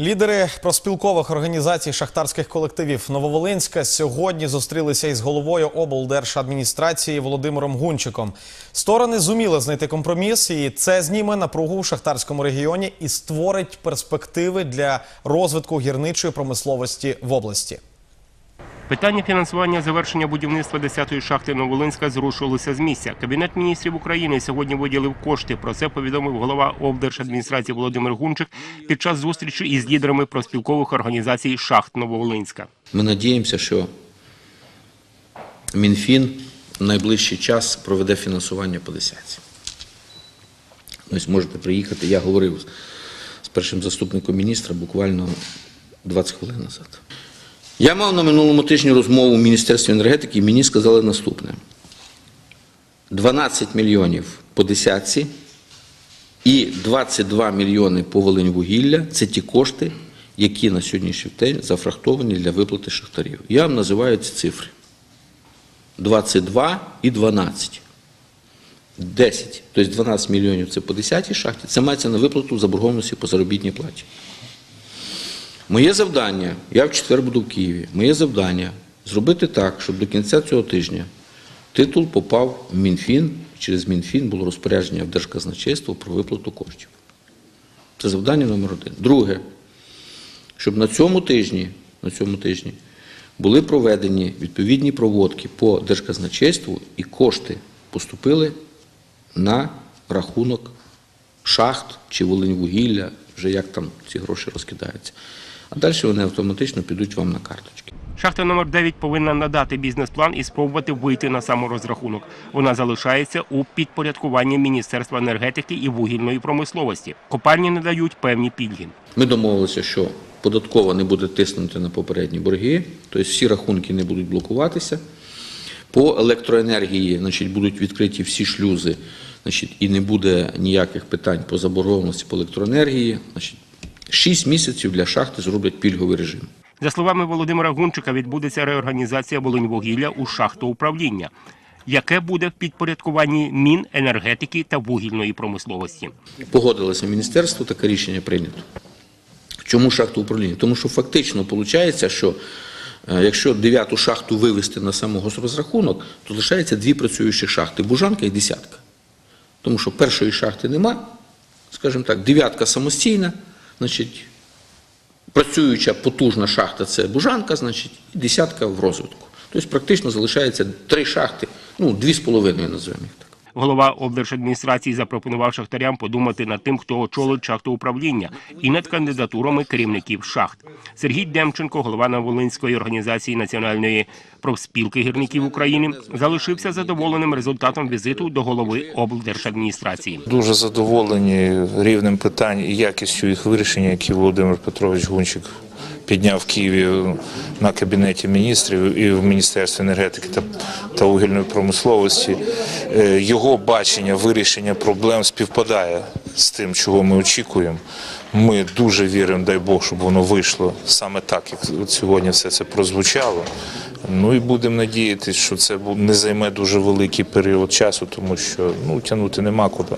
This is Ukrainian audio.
Лідери проспілкових організацій шахтарських колективів Нововолинська сьогодні зустрілися із головою облдержадміністрації Володимиром Гунчиком. Сторони зуміли знайти компроміс, і це зніме напругу в шахтарському регіоні і створить перспективи для розвитку гірничої промисловості в області. Питання фінансування завершення будівництва 10-ї шахти Новолинська зрушилося з місця. Кабінет міністрів України сьогодні виділив кошти. Про це повідомив голова облдержадміністрації Володимир Гунчик під час зустрічі із лідерами проспілкових організацій шахт Нововолинська. Ми надіємося, що Мінфін в найближчий час проведе фінансування по десятці. Ось можете приїхати. Я говорив з першим заступником міністра буквально 20 хвилин назад. Я мав на минулому тижні розмову в Міністерстві енергетики, і мені сказали наступне: 12 мільйонів по десятці і 22 мільйони по Волиньвугілля – це ті кошти, які на сьогоднішній день зафрахтовані для виплати шахтарів. Я вам називаю ці цифри. 22 і 12. 10, тобто 12 мільйонів це по 10 шахті, це мається на виплату заборгованості по заробітній платі. Моє завдання, я в четвер буду в Києві, моє завдання зробити так, щоб до кінця цього тижня титул попав в Мінфін, через Мінфін було розпорядження в Держказначейство про виплату коштів. Це завдання номер один. Друге, щоб на цьому тижні, на цьому тижні були проведені відповідні проводки по Держказначейству і кошти поступили на рахунок шахт чи Волиньвугілля, вже як там ці гроші розкидаються. А далі вони автоматично підуть вам на карточки. Шахта номер 9 повинна надати бізнес-план і спробувати вийти на саморозрахунок. Вона залишається у підпорядкуванні Міністерства енергетики і вугільної промисловості. Копальні надають певні пільги. Ми домовилися, що податкова не буде тиснути на попередні борги, тобто всі рахунки не будуть блокуватися. По електроенергії значить, будуть відкриті всі шлюзи, значить, і не буде ніяких питань по заборгованості по електроенергії. Значить, 6 місяців для шахти зроблять пільговий режим. За словами Володимира Гунчика, відбудеться реорганізація Волиньвугілля у шахтоуправління, яке буде в підпорядкуванні Міненергетики та вугільної промисловості. Погодилося міністерство, таке рішення прийнято. Чому шахту управління? Тому що фактично виходить, що е, якщо дев'яту шахту вивести на самогосрозрахунок, то лишається дві працюючі шахти Бужанка і десятка. Тому що першої шахти нема, скажімо так, дев'ятка самостійна, значить, працююча потужна шахта це Бужанка, значить, і десятка в розвитку. Тобто практично залишається три шахти, ну, дві з половиною називаємо їх так. Голова облдержадміністрації запропонував шахтарям подумати над тим, хто очолить шахтоуправління, і над кандидатурами керівників шахт. Сергій Демченко, голова Новолинської організації національної профспілки гірників України, залишився задоволеним результатом візиту до голови облдержадміністрації. Дуже задоволені рівнем питань і якістю їх вирішення, які Володимир Петрович Гунчик підняв в Києві на кабінеті міністрів і в Міністерстві енергетики та, та вугільної промисловості. Е, Його бачення вирішення проблем співпадає з тим, чого ми очікуємо. Ми дуже віримо, дай Бог, щоб воно вийшло саме так, як сьогодні все це прозвучало. Ну і будемо надіятися, що це не займе дуже великий період часу, тому що ну тягнути нема куди.